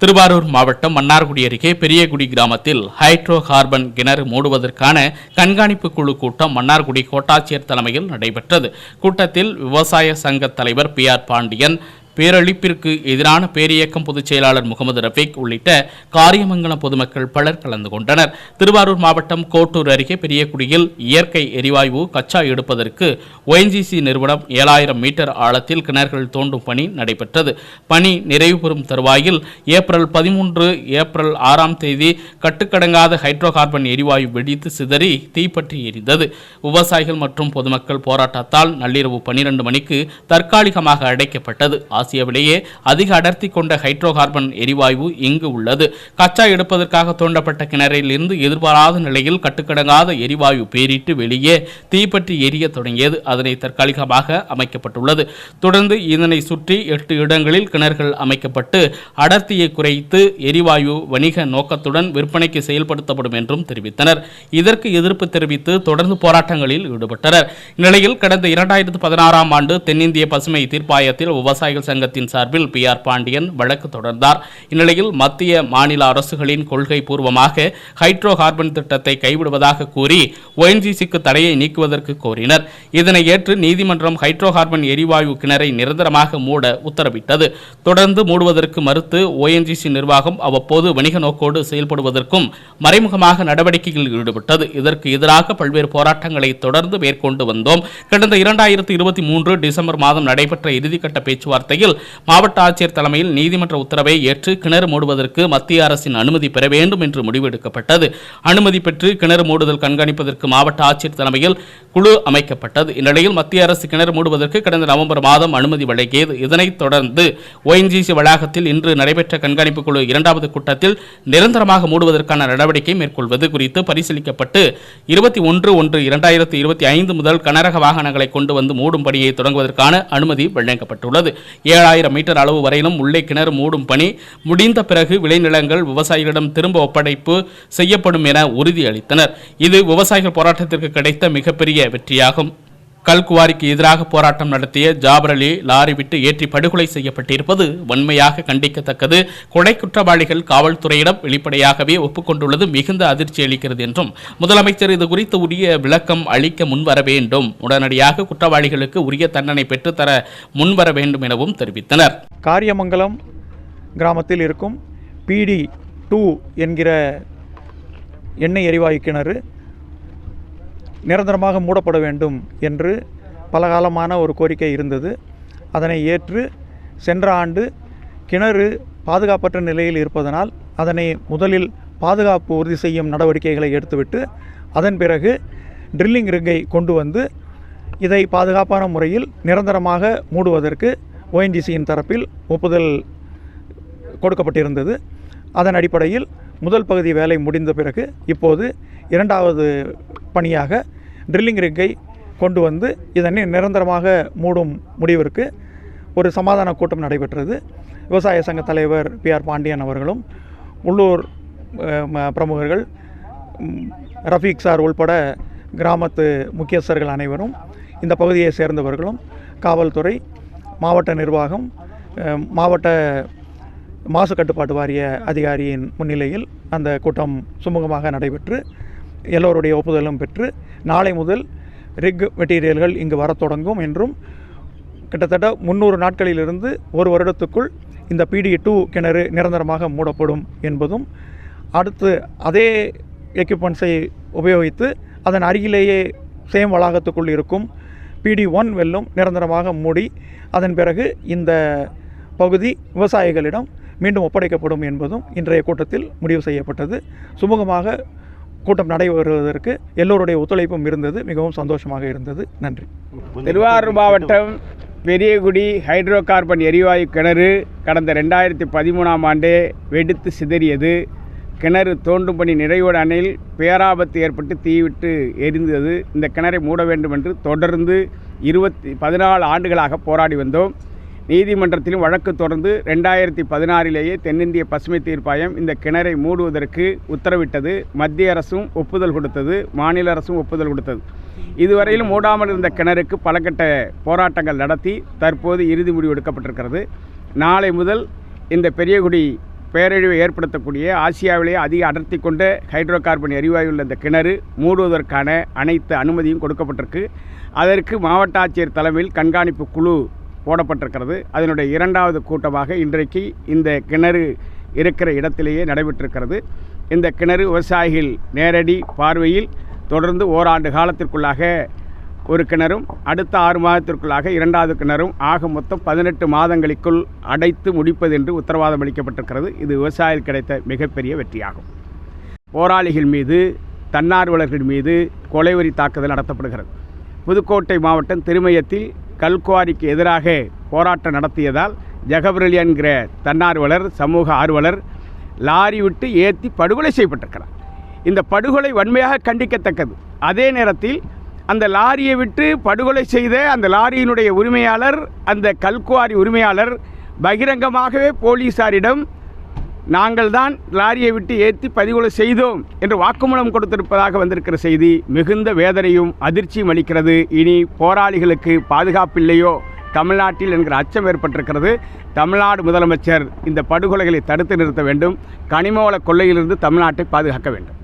திருவாரூர் மாவட்டம் மன்னார்குடி அருகே பெரியகுடி கிராமத்தில் ஹைட்ரோ கார்பன் கிணறு மூடுவதற்கான கண்காணிப்பு குழு கூட்டம் மன்னார்குடி கோட்டாட்சியர் தலைமையில் நடைபெற்றது. கூட்டத்தில் விவசாய சங்க தலைவர் பி ஆர் பாண்டியன் பேரழிப்பிற்கு எதிரான பேரியக்கம் பொதுச் செயலாளர் முகமது ரஃபீக் உள்ளிட்ட காரியமங்கலம் பொதுமக்கள் பலர் கலந்து கொண்டனர். திருவாரூர் மாவட்டம் கோட்டூர் அருகே பெரியகுடியில் இயற்கை எரிவாயு கச்சா எடுப்பதற்கு ஒஎன்ஜிசி நிறுவனம் ஏழாயிரம் மீட்டர் ஆழத்தில் கிணறுகள் தோண்டும் பணி நடைபெற்றது. பணி நிறைவு பெறும் தருவாயில் ஏப்ரல் பதிமூன்று ஏப்ரல் ஆறாம் தேதி கட்டுக்கடங்காத ஹைட்ரோ கார்பன் எரிவாயு வெடித்து சிதறி தீப்பற்றி எரிந்தது. விவசாயிகள் மற்றும் பொதுமக்கள் போராட்டத்தால் நள்ளிரவு பனிரெண்டு மணிக்கு தற்காலிகமாக அடைக்கப்பட்டது. ஆசியாவிலேயே அதிக அடர்த்தி கொண்ட ஹைட்ரோ கார்பன் எரிவாயு இங்கு உள்ளது. கச்சா எடுப்பதற்காக தோண்டப்பட்ட கிணறில் இருந்து எதிர்பாராத நிலையில் கட்டுக்கடங்காத எரிவாயு பேரிட்டு வெளியே தீப்பற்றி எரிய தொடங்கியது. அதனை தற்காலிகமாக அமைக்கப்பட்டுள்ளது. தொடர்ந்து இதனை சுற்றி எட்டு இடங்களில் கிணறுகள் அமைக்கப்பட்டு அடர்த்தியை குறைத்து எரிவாயு வணிக நோக்கத்துடன் விற்பனைக்கு செயல்படுத்தப்படும் என்றும் தெரிவித்தனர். இதற்கு எதிர்ப்பு தெரிவித்து தொடர்ந்து போராட்டங்களில் ஈடுபட்டனர். இந்நிலையில் கடந்த இரண்டாயிரத்து பதினாறாம் ஆண்டு தென்னிந்திய பசுமை தீர்ப்பாயத்தில் விவசாயிகள் சங்கத்தின் சார்பில் பி ஆர் பாண்டியன் வழக்கு தொடர்ந்தார். இந்நிலையில் மத்திய மாநில அரசுகளின் கொள்கை பூர்வமாக ஹைட்ரோ கார்பன் திட்டத்தை கைவிடுவதாக கூறி ஒஎன்ஜிசிக்கு தடையை நீக்குவதற்கு கோரினர். இதனை ஏற்று நீதிமன்றம் ஹைட்ரோ கார்பன் எரிவாயு கிணறை நிரந்தரமாக மூட உத்தரவிட்டது. தொடர்ந்து மூடுவதற்கு மறுத்து ஓஎன்ஜிசி நிர்வாகம் அவ்வப்போது வணிக நோக்கோடு செயல்படுவதற்கும் மறைமுகமாக நடவடிக்கையில் ஈடுபட்டது. இதற்கு எதிராக பல்வேறு போராட்டங்களை தொடர்ந்து மேற்கொண்டு வந்தோம். கடந்த இரண்டாயிரத்தி இருபத்தி மூன்று டிசம்பர் மாதம் நடைபெற்ற இறுதிக்கட்ட பேச்சுவார்த்தை நிலையில் மாவட்ட ஆட்சியர் தலைமையில் நீதிமன்ற உத்தரவை ஏற்று கிணறு மூடுவதற்கு மத்திய அரசின் அனுமதி பெற வேண்டும் என்று முடிவெடுக்கப்பட்டது. அனுமதி பெற்று கிணறு மூடுதல் கண்காணிப்பதற்கு மாவட்ட ஆட்சியர் தலைமையில் குழு அமைக்கப்பட்டது. இந்நிலையில் மத்திய அரசு கிணறு மூடுவதற்கு கடந்த நவம்பர் மாதம் அனுமதி வழங்கியது. இதனைத் தொடர்ந்து ஒஎன்ஜிசி வளாகத்தில் இன்று நடைபெற்ற கண்காணிப்பு குழு இரண்டாவது கூட்டத்தில் நிரந்தரமாக மூடுவதற்கான நடவடிக்கை மேற்கொள்வது குறித்து பரிசீலிக்கப்பட்டு இருபத்தி ஒன்று ஒன்று இரண்டாயிரத்தி இருபத்தி ஐந்து முதல் கனரக வாகனங்களை கொண்டு வந்து மூடும் பணியை தொடங்குவதற்கான அனுமதி வழங்கப்பட்டுள்ளது ஏழாயிரம் மீட்டர் அளவு வரையிலும் உள்ளே கிணறு மூடும் பணி முடிந்த பிறகு விளைநிலங்கள் விவசாயிகளிடம் திரும்ப ஒப்படைப்பு செய்யப்படும் என உறுதியளித்தனர். இது விவசாயிகள் போராட்டத்திற்கு கிடைத்த மிகப்பெரிய வெற்றியாகும். கல்குவாரிக்கு எதிராக போராட்டம் நடத்திய ஜாபர் அலி லாரி விட்டு ஏற்றி படுகொலை செய்யப்பட்டிருப்பது வன்மையாக கண்டிக்கத்தக்கது. கொலை குற்றவாளிகள் காவல்துறையிடம் வெளிப்படையாகவே ஒப்புக்கொண்டுள்ளது. மிகுந்த அதிர்ச்சி அளிக்கிறது என்றும் முதலமைச்சர் இது குறித்து உரிய விளக்கம் அளிக்க முன்வர வேண்டும். உடனடியாக குற்றவாளிகளுக்கு உரிய தண்டனை பெற்றுத்தர முன்வர வேண்டும் எனவும் தெரிவித்தனர். காரியமங்கலம் கிராமத்தில் இருக்கும் பிடி டூ என்கிற எண்ணெய் எரிவாயு கிணறு நிரந்தரமாக மூடப்பட வேண்டும் என்று பலகாலமான ஒரு கோரிக்கை இருந்தது. அதனை ஏற்று சென்ற ஆண்டு கிணறு பாதுகாப்பற்ற நிலையில் இருப்பதனால் அதனை முதலில் பாதுகாப்பு உறுதி செய்யும் நடவடிக்கைகளை எடுத்துவிட்டு அதன் பிறகு ட்ரில்லிங் ரிங்கை கொண்டு வந்து இதை பாதுகாப்பான முறையில் நிரந்தரமாக மூடுவதற்கு ஓஎன்ஜிசியின் தரப்பில் ஒப்புதல் கொடுக்கப்பட்டிருந்தது. அதன் அடிப்படையில் முதல் பகுதி வேலை முடிந்த பிறகு இப்போது இரண்டாவது பணியாக ட்ரில்லிங் ரிக்கை கொண்டு வந்து இதனை நிரந்தரமாக மூடும் முடிவிற்கு ஒரு சமாதான கூட்டம் நடைபெற்றது. விவசாய சங்க தலைவர் பி ஆர் பாண்டியன் அவர்களும் உள்ளூர் பிரமுகர்கள் ரஃபீக் சார் உள்பட கிராமத்து முக்கியஸ்தர்கள் அனைவரும் இந்த பகுதியை சேர்ந்தவர்களும் காவல்துறை மாவட்ட நிர்வாகம் மாவட்ட மாசு கட்டுப்பாட்டு வாரிய அதிகாரியின் முன்னிலையில் அந்த கூட்டம் சுமூகமாக நடைபெற்று எல்லோருடைய ஒப்புதலும் பெற்று நாளை முதல் ரிக் மெட்டீரியல்கள் இங்கு வரத் தொடங்கும் என்றும் கிட்டத்தட்ட முந்நூறு நாட்களிலிருந்து ஒரு வருடத்துக்குள் இந்த பிடி டூ கிணறு நிரந்தரமாக மூடப்படும் என்பதும் அடுத்து அதே எக்யூப்மெண்ட்ஸை உபயோகித்து அதன் அருகிலேயே சேம் வளாகத்துக்குள் இருக்கும் பிடி ஒன் வெல்லும் நிரந்தரமாக மூடி அதன் பிறகு இந்த பகுதி விவசாயிகளிடம் மீண்டும் ஒப்படைக்கப்படும் என்பதும் இன்றைய கூட்டத்தில் முடிவு செய்யப்பட்டது. சுமூகமாக கூட்டம் நடைபெறுவதற்கு எல்லோருடைய ஒத்துழைப்பும் இருந்தது. மிகவும் சந்தோஷமாக இருந்தது. நன்றி. திருவாரூர் மாவட்டம் பெரியகுடி ஹைட்ரோ கார்பன் எரிவாயு கிணறு கடந்த ரெண்டாயிரத்தி பதிமூணாம் ஆண்டே வெடித்து சிதறியது. கிணறு தோண்டும் பணி நிறைவோடு அணையில் பேராபத்து ஏற்பட்டு தீவிட்டு எரிந்தது. இந்த கிணறை மூட வேண்டும் என்று தொடர்ந்து இருபத்தி பதினாலு ஆண்டுகளாக போராடி வந்தோம். நீதிமன்றத்திலும் வழக்கு தொடர்ந்து ரெண்டாயிரத்தி பதினாறிலேயே தென்னிந்திய பசுமை தீர்ப்பாயம் இந்த கிணறை மூடுவதற்கு உத்தரவிட்டது. மத்திய அரசும் ஒப்புதல் கொடுத்தது. மாநில அரசும் ஒப்புதல் கொடுத்தது. இதுவரையிலும் மூடாமல் இருந்த கிணறுக்கு பல கட்ட போராட்டங்கள் நடத்தி தற்போது இறுதி முடிவு எடுக்கப்பட்டிருக்கிறது. நாளை முதல் இந்த பெரியகுடி பேரழிவை ஏற்படுத்தக்கூடிய ஆசியாவிலேயே அதிக அடர்த்தி கொண்ட ஹைட்ரோ கார்பன் எரிவாயு உள்ள இந்த கிணறு மூடுவதற்கான அனைத்து அனுமதியும் கொடுக்கப்பட்டிருக்கு. அதற்கு மாவட்ட ஆட்சியர் தலைமையில் கண்காணிப்பு குழு போடப்பட்டிருக்கிறது. அதனுடைய இரண்டாவது கூட்டமாக இன்றைக்கு இந்த கிணறு இருக்கிற இடத்திலேயே நடைபெற்றிருக்கிறது. இந்த கிணறு விவசாயிகள் நேரடி பார்வையில் தொடர்ந்து ஓராண்டு காலத்திற்குள்ளாக ஒரு கிணறும் அடுத்த ஆறு மாதத்திற்குள்ளாக இரண்டாவது கிணறும் ஆக மொத்தம் பதினெட்டு மாதங்களுக்குள் அடைத்து முடிப்பது என்று உத்தரவாதம் அளிக்கப்பட்டிருக்கிறது. இது விவசாயிகள் கிடைத்த மிகப்பெரிய வெற்றியாகும். போராளிகள் மீது தன்னார்வலர்கள் மீது கொலைவரி தாக்குதல் நடத்தப்படுகிறது. புதுக்கோட்டை மாவட்டம் திருமயத்தில் கல்குவாரிக்கு எதிராக போராட்டம் நடத்தியதால் ஜெகபரலி என்கிற தன்னார்வலர் சமூக ஆர்வலர் லாரி விட்டு ஏற்றி படுகொலை செய்யப்பட்டிருக்கிறார். இந்த படுகொலை வன்மையாக கண்டிக்கத்தக்கது. அதே நேரத்தில் அந்த லாரியை விட்டு படுகொலை செய்த அந்த லாரியினுடைய உரிமையாளர் அந்த கல்குவாரி உரிமையாளர் பகிரங்கமாகவே போலீசாரிடம் நாங்கள் தான் லாரியை விட்டு ஏற்றி பதிவுகளை செய்தோம் என்று வாக்குமூலம் கொடுத்திருப்பதாக வந்திருக்கிற செய்தி மிகுந்த வேதனையும் அதிர்ச்சியும் அளிக்கிறது. இனி போராளிகளுக்கு பாதுகாப்பில்லையோ? தமிழ்நாட்டில் என்கிற அச்சம் ஏற்பட்டிருக்கிறது. தமிழ்நாடு முதலமைச்சர் இந்த படுகொலைகளை தடுத்து நிறுத்த வேண்டும். கனிமவள கொள்ளையிலிருந்து தமிழ்நாட்டை பாதுகாக்க வேண்டும்.